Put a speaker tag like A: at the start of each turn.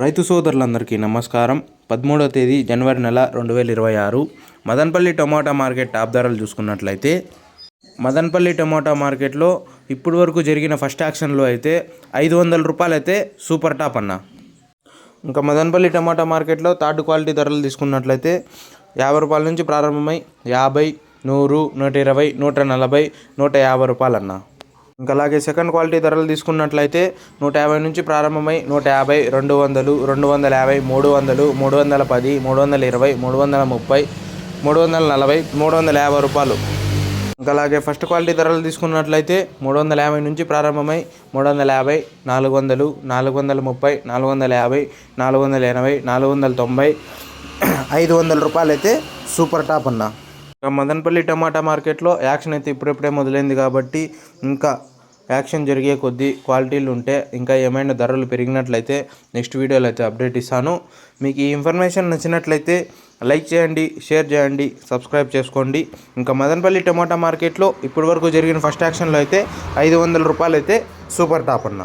A: రైతు సోదరులందరికీ నమస్కారం. పదమూడవ తేదీ జనవరి నెల రెండు వేల ఇరవై ఆరు. మదనపల్లి టమోటా మార్కెట్ టాప్ ధరలు చూసుకున్నట్లయితే మదనపల్లి టమోటా మార్కెట్లో ఇప్పటి వరకు జరిగిన ఫస్ట్ యాక్షన్లో అయితే ఐదు వందల రూపాయలు అయితే సూపర్ టాప్ అన్న. ఇంకా మదనపల్లి టమాటా మార్కెట్లో థర్డ్ క్వాలిటీ ధరలు తీసుకున్నట్లయితే యాభై రూపాయల నుంచి ప్రారంభమై యాభై నూరు నూట ఇరవై నూట నలభై నూట యాభై రూపాయలు అన్న. ఇంకా అలాగే సెకండ్ క్వాలిటీ ధరలు తీసుకున్నట్లయితే నూట యాభై నుంచి ప్రారంభమై నూట యాభై రెండు వందలు రెండు వందల యాభై మూడు వందలు మూడు వందల పది మూడు వందల ఇరవై మూడు వందల ముప్పై మూడు వందల నలభై మూడు వందల యాభై రూపాయలు. ఇంకా అలాగే ఫస్ట్ క్వాలిటీ ధరలు తీసుకున్నట్లయితే మూడు వందల యాభై నుంచి ప్రారంభమై మూడు వందల యాభై నాలుగు వందలు నాలుగు వందల ముప్పై నాలుగు వందల యాభై నాలుగు వందల ఎనభై నాలుగు వందల తొంభై ఐదు వందల రూపాయలు అయితే సూపర్ టాప్ అన్న. ఇంకా మదనపల్లి టమాటా మార్కెట్లో యాక్షన్ అయితే ఇప్పుడిప్పుడే మొదలైంది కాబట్టి ఇంకా యాక్షన్ జరిగే కొద్దీ క్వాలిటీలు ఉంటే ఇంకా ఏమైనా ధరలు పెరిగినట్లయితే నెక్స్ట్ వీడియోలో అయితే అప్డేట్ ఇస్తాను. మీకు ఈ ఇన్ఫర్మేషన్ నచ్చినట్లయితే లైక్ చేయండి షేర్ చేయండి సబ్స్క్రైబ్ చేసుకోండి. ఇంకా మదనపల్లి టమాటా మార్కెట్లో ఇప్పటివరకు జరిగిన ఫస్ట్ యాక్షన్లో అయితే ఐదు వందల రూపాయలు అయితే సూపర్ టాప్ అన్న.